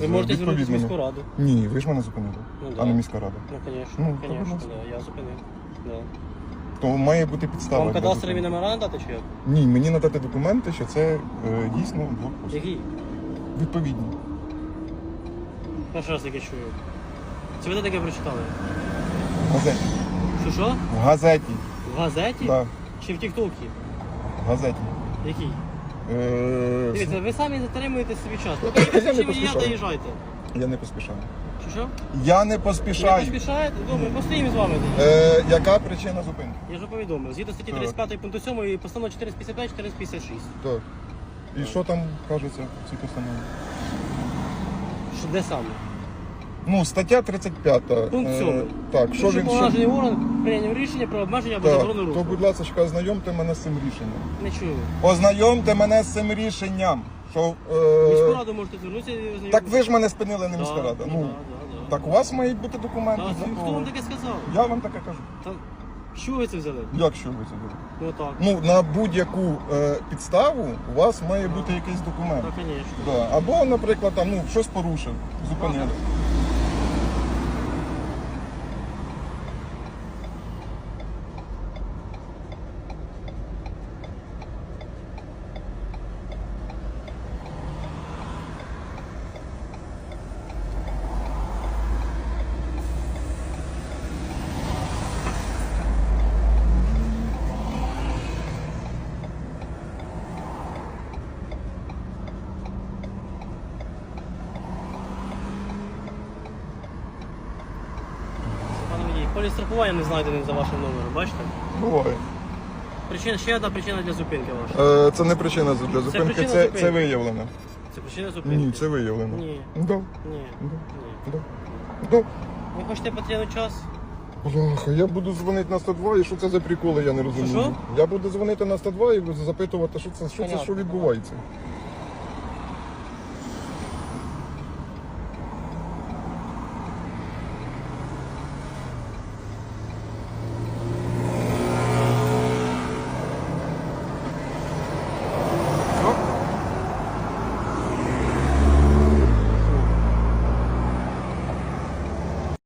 Ви можете звернутися в міську раду. Ні, ви ж мене зупинили, Ну, а не міська рада. Ну, звісно, Ну, звісно, да, я зупинив. Да. То має бути підстава. Вам для кадастрові зупинки. номера надати чи як? Ні, мені надати документи, що це е, дійсно блокпост. Які? Відповідні. Перший раз таке чую. Це ви де таке прочитали? В газеті. Що що? В газеті. В газеті? Так, Чи в Тіктокі? в газеті. Який? Е, Дивіться, ви самі затримуєте собі час. Ну, Я не водія поспішаю. доїжджайте. Я не поспішаю. Що що? Я не Не поспішаю. поспішаєте? Добре, постоїмо з вами. тоді. Е, яка причина зупинки? Я вже повідомив. Згідно статті Так. 35 пункту 7 і постанова 455 456. Так. І що там кажеться в цій постанові? Що де саме? Ну, стаття 35. Пункт Е, сьомий. Так, що він що... орган прийняв рішення про обмеження або Так, заборону то, руху. будь ласка, ознайомте мене з цим рішенням. Не чую. Ознайомте мене з цим рішенням. Що, е, Міську раду можете звернутися і ознайомитися. Так ви ж мене спинили, не Да, міська рада. да, Ну, да. так у вас мають бути документи. Так, для Хто вам таке сказав? Я вам таке кажу. Та, що ви це взяли? Як що ви це робите? Ну так. Ну, на будь-яку е, підставу у вас має бути якийсь документ. Так, звісно. Да. Або, наприклад, там, ну, щось порушив, зупинили. Страхування не знайдений за вашим номером, бачите? Буває. Причина, ще одна причина для зупинки вашої. Е, це не причина для зупинки, причина це, зупинки. це виявлено. Це причина зупинки? Ні, це виявлено. Ні. Да, Ні. да, Ні. да, да. Ви хочете потрібний час? Бляха, я буду дзвонити на 102 і що це за приколи, я не розумію. Що-що? Я буду дзвонити на 102 і запитувати, що це, що це Понятно. що відбувається.